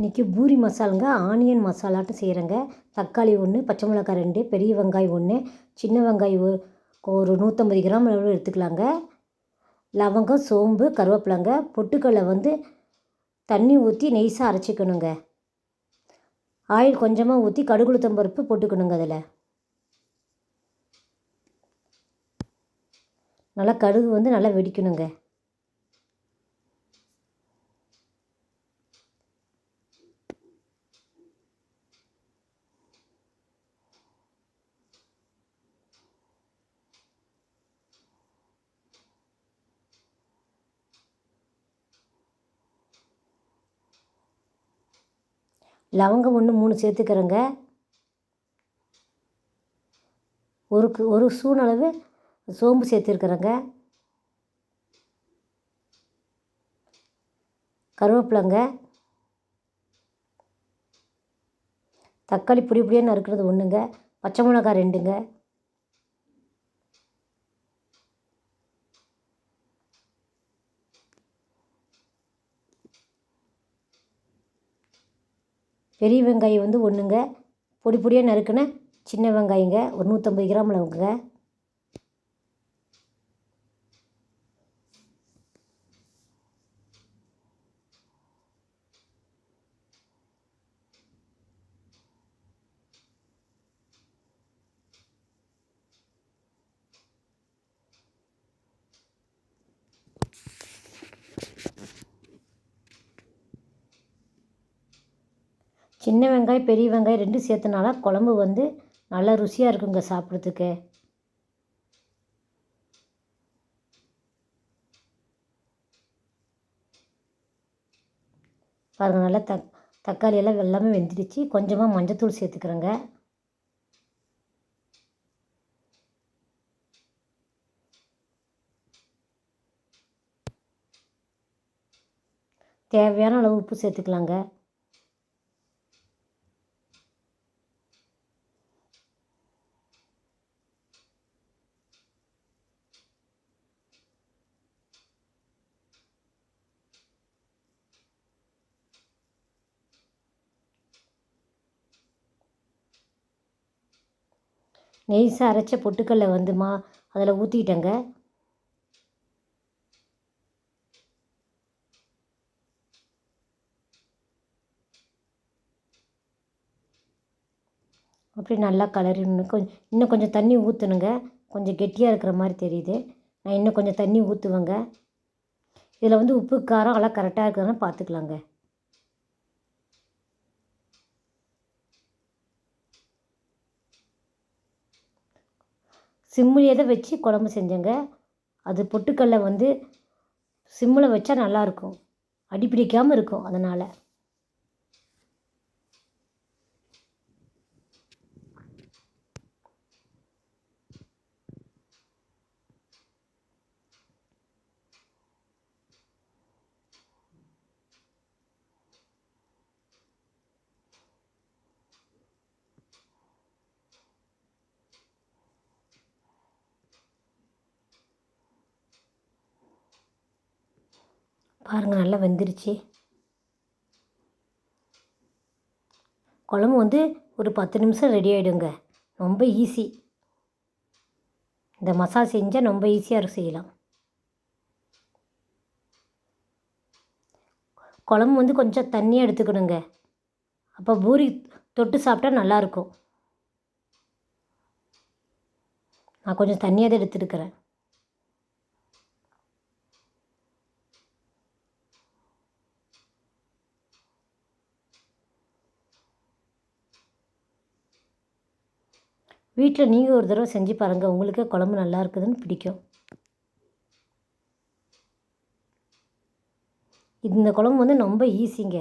இன்றைக்கி பூரி மசாலாங்க ஆனியன் மசாலாட்டும் செய்கிறேங்க தக்காளி ஒன்று பச்சை மிளகாய் ரெண்டு பெரிய வெங்காயம் ஒன்று சின்ன வெங்காயம் ஒரு ஒரு நூற்றம்பது கிராம் அளவு எடுத்துக்கலாங்க. லவங்கம் சோம்பு கருவேப்பிலங்க பொட்டுக்கடலை வந்து தண்ணி ஊற்றி நெய்ஸாக அரைச்சிக்கணுங்க. ஆயில் கொஞ்சமாக ஊற்றி கடுகு பருப்பு போட்டுக்கணுங்க அதில். நல்லா கடுகு வந்து நல்லா வெடிக்கணுங்க. லவங்கம் ஒன்று மூணு சேர்த்துக்கிறேங்க. ஒரு ஒரு ஸ்பூன் அளவு சோம்பு சேர்த்துருக்குறேங்க. கருவேப்பிலங்க. தக்காளி பொடி பொடியாக நறுக்கிறது ஒன்றுங்க பச்சை மிளகாய் ரெண்டுங்க. பெரிய வெங்காயம் வந்து ஒன்றுங்க. பொடி பொடியாக நறுக்கின சின்ன வெங்காயங்க. ஒரு நூற்றம்பது கிராம் அளவுங்க சின்ன வெங்காயம் பெரிய வெங்காயம் ரெண்டும் சேர்த்தனால குழம்பு வந்து நல்லா ருசியாக இருக்குங்க சாப்பிட்றதுக்கு. பாருங்கள் நல்லா தக் தக்காளி எல்லாம் எல்லாமே வெந்துடுச்சு. கொஞ்சமாக மஞ்சத்தூள் சேர்த்துக்கிறேங்க. தேவையான அளவு உப்பு சேர்த்துக்கலாங்க. நெய்ஸாக அரைச்ச பொட்டுக்கடலை வந்துமா? அதில் ஊற்றிட்டேங்க அப்படி நல்லா கலரி கொஞ்சம் இன்னும் கொஞ்சம் தண்ணி ஊற்றணுங்க கொஞ்சம் கெட்டியாக இருக்கிற மாதிரி தெரியுது. நான் இன்னும் கொஞ்சம் தண்ணி ஊற்றுவேங்க இதில் வந்து உப்பு காரம் எல்லாம் கரெக்டாக இருக்குதுன்னு பார்த்துக்கலாங்க சிம்மிலே தான் வச்சு குழம்பு செஞ்சேங்க? அது பொட்டுக்கடலை வந்து சிம்மில் வச்சா நல்லாயிருக்கும் அடி பிடிக்காமல் இருக்கும் அதனால். பாருங்கள் நல்லா வெந்துருச்சு. குழம்பு வந்து ஒரு பத்து நிமிஷம் ரெடி ஆகிடுங்க ரொம்ப ஈஸி இந்த மசாஜ் செஞ்சால் ரொம்ப ஈஸியாக செய்யலாம். குழம்பு வந்து கொஞ்சம் தண்ணியாக எடுத்துக்கணுங்க. அப்போ பூரி தொட்டு சாப்பிட்டா நல்லாயிருக்கும் நான் கொஞ்சம் தண்ணியாக தான் எடுத்துருக்கிறேன். வீட்டில் நீங்கள் ஒரு தடவை செஞ்சு பாருங்கள் உங்களுக்கே குழம்பு நல்லா இருக்குதுன்னு பிடிக்கும். இந்த குழம்பு வந்து ரொம்ப ஈஸிங்க.